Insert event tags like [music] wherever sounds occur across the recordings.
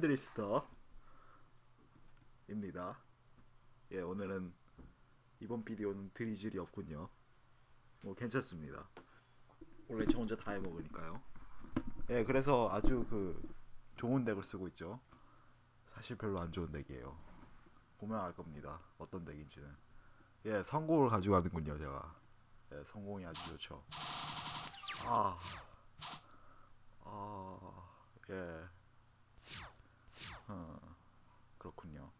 드립스터 입니다. 예, 오늘은 이번 비디오는 드리즐이 없군요. 뭐 괜찮습니다. 원래 저 혼자 다 해먹으니까요. 예, 그래서 아주 그 좋은 덱을 쓰고 있죠. 사실 별로 안 좋은 덱이에요. 보면 알 겁니다. 어떤 덱인지는. 예, 성공을 가지고 가는군요, 제가. 예, 성공이 아주 좋죠. 아, 아, 예. 어, 그렇군요.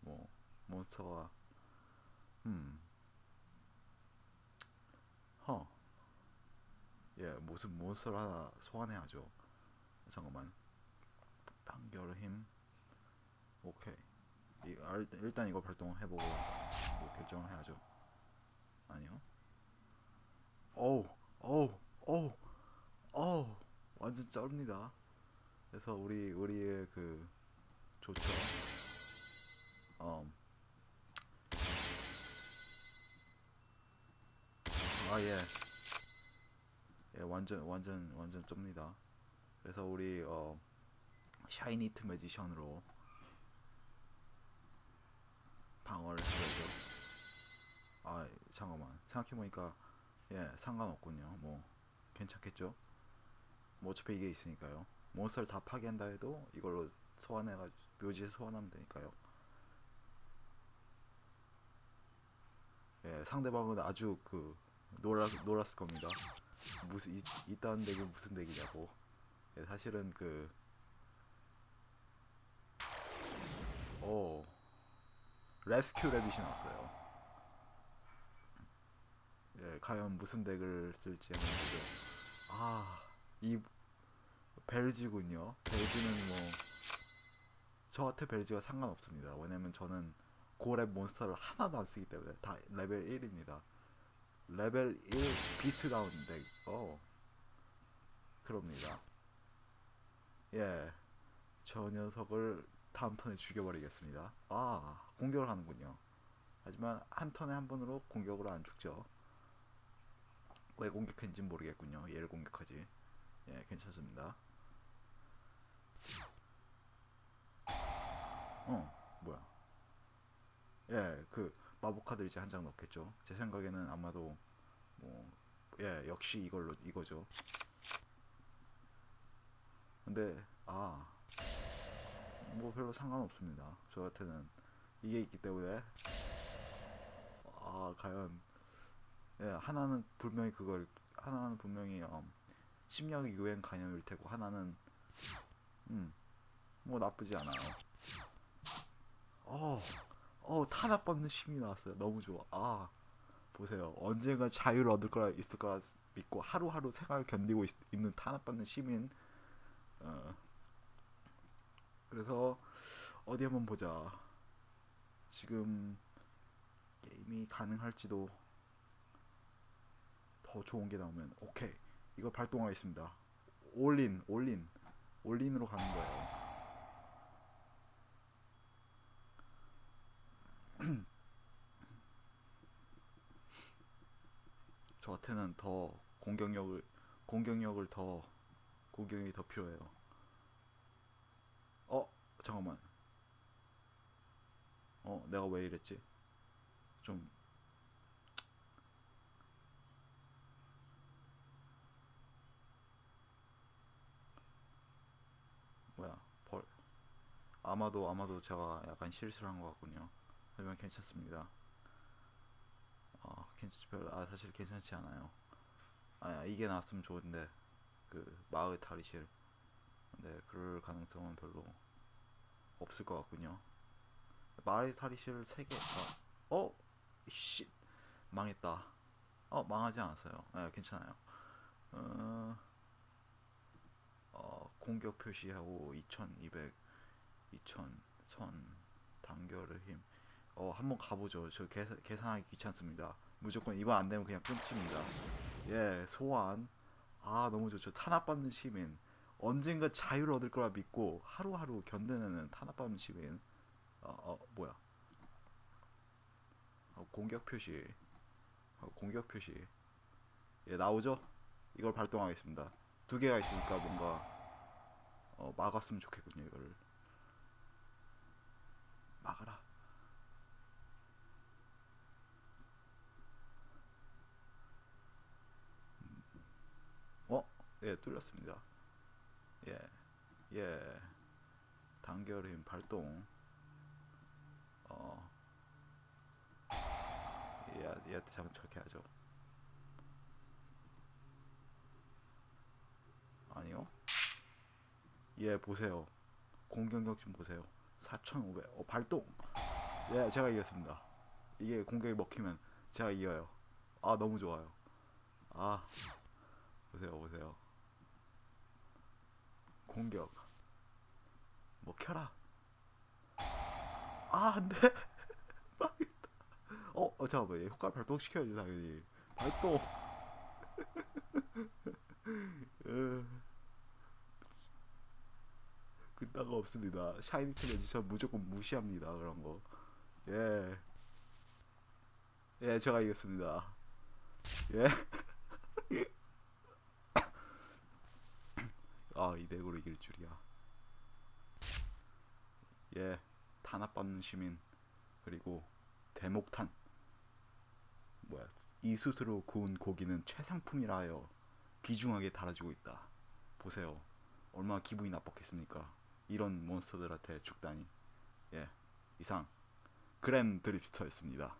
뭐 몬스터가 음, 허, 예, 무슨 몬스터를 하나 소환해야죠. 잠깐만, 단결 힘, 오케이. 이, 아, 일단, 이거 발동해보고 뭐 결정을 해야죠. 아니요. 어우, 어우, 어우, 어우, 완전 쩔입니다. 그래서 우리 우리의 그 좋죠. 아 예. 예 완전 완전 완전 쩝니다. 그래서 우리 어 샤이니트 매지션으로 방어를 해야죠. 아 잠깐만 생각해보니까 예 상관없군요. 뭐 괜찮겠죠? 뭐 어차피 이게 있으니까요. 몬스터를 다 파괴한다 해도 이걸로 소환해가 묘지에 소환하면 되니까요. 예, 상대방은 아주 그 놀랐 놀랐을 겁니다. 무슨 이, 이딴 덱이 무슨 덱이냐고. 예, 사실은 그 오, 레스큐 레빗이 나왔어요. 예, 과연 무슨 덱을 쓸지 보죠. 아, 이 벨지군요. 벨지는 뭐 저한테 벨지가 상관없습니다. 왜냐면 저는 고렙 몬스터를 하나도 안 쓰기 때문에 다 레벨 1입니다. 레벨 1 비트 덱. 어. 그럽니다. 예. 저 녀석을 다음 턴에 죽여버리겠습니다. 아, 공격을 하는군요. 하지만 한 턴에 한 번으로 공격으로 안 죽죠. 왜 공격했는지 모르겠군요. 얘를 공격하지. 예, 괜찮습니다. 어, 뭐야? 예, 그 마법 카드 이제 한 장 넣겠죠. 제 생각에는 아마도 뭐, 예, 역시 이걸로 이거죠. 근데 아, 뭐 별로 상관없습니다. 저한테는 이게 있기 때문에 아, 과연 예, 하나는 분명히 그걸 하나는 분명히 음, 침략 유행 간염일 테고 하나는 음, 뭐 나쁘지 않아요. 어, 어 탄압받는 힘이 나왔어요. 너무 좋아. 아, 보세요. 언젠가 자유를 얻을 거라 있을 거라 믿고 하루하루 생활을 견디고 있, 는 탄압받는 시민. 어, 그래서 어디 한번 보자. 지금 게임이 가능할지도 더 좋은 게 나오면 오케이 이걸 발동하겠습니다. 올린 올린 올린으로 가는 거예요. 저한테는 더 공격력을 공격력을 더 공격력이 더 필요해요. 어 잠깐만. 어 내가 왜 이랬지? 좀 뭐야 벌 아마도 아마도 제가 약간 실수를 한 것 같군요. 하지만 괜찮습니다. 아, 괜찮, 별, 아, 사실 괜찮지 않아요. 아, 이게 나왔으면 좋은데, 그, 마을 탈의실. 근데, 그럴 가능성은 별로 없을 것 같군요. 마을 탈의실 3개, 아, 어? 씨, 망했다. 어, 망하지 않았어요. 네, 괜찮아요. 어, 어, 공격 표시하고 2200, 2000, 선, 단결의 힘. 어, 한번 가보죠. 저 계산, 계산하기 귀찮습니다. 무조건 이번 안 되면 그냥 끊칩니다. 예, 소환. 아, 너무 좋죠. 탄압받는 시민. 언젠가 자유를 얻을 거라 믿고 하루하루 견뎌내는 탄압받는 시민. 어, 어 뭐야. 어, 공격 표시. 어, 공격 표시. 예, 나오죠? 이걸 발동하겠습니다. 두 개가 있으니까 뭔가 어, 막았으면 좋겠군요 이거를 막아라 음. 어? 예 뚫렸습니다. 예 예. 단결 힘 발동. 어. 얘, 얘한테 장착해야죠. 아니요? 얘 보세요. 공격력 좀 보세요. 4500 어, 발동. 예 제가 이겼습니다. 이게 공격이 먹히면 제가 이겨요. 아 너무 좋아요. 아 보세요 보세요 공격. 먹혀라. 아 안돼. [laughs] 망했다. 어, 어 잠깐만. 얘 효과 발동시켜야지 당연히. 발동. [laughs] 으. 끝나가 없습니다. 샤이니 챌린지 전 무조건 무시합니다 그런 거. 예. 예, 제가 이겼습니다. 예. [laughs] 아, 이 덱으로 이길 줄이야. 예, 탄압받는 시민 그리고 대목탄 뭐야 이수스로 구운 고기는 최상품이라 하여 귀중하게 달아주고 있다. 보세요. 얼마나 기분이 나빴겠습니까? 이런 몬스터들한테 죽다니. 예, 이상 그랜 드립스터였습니다.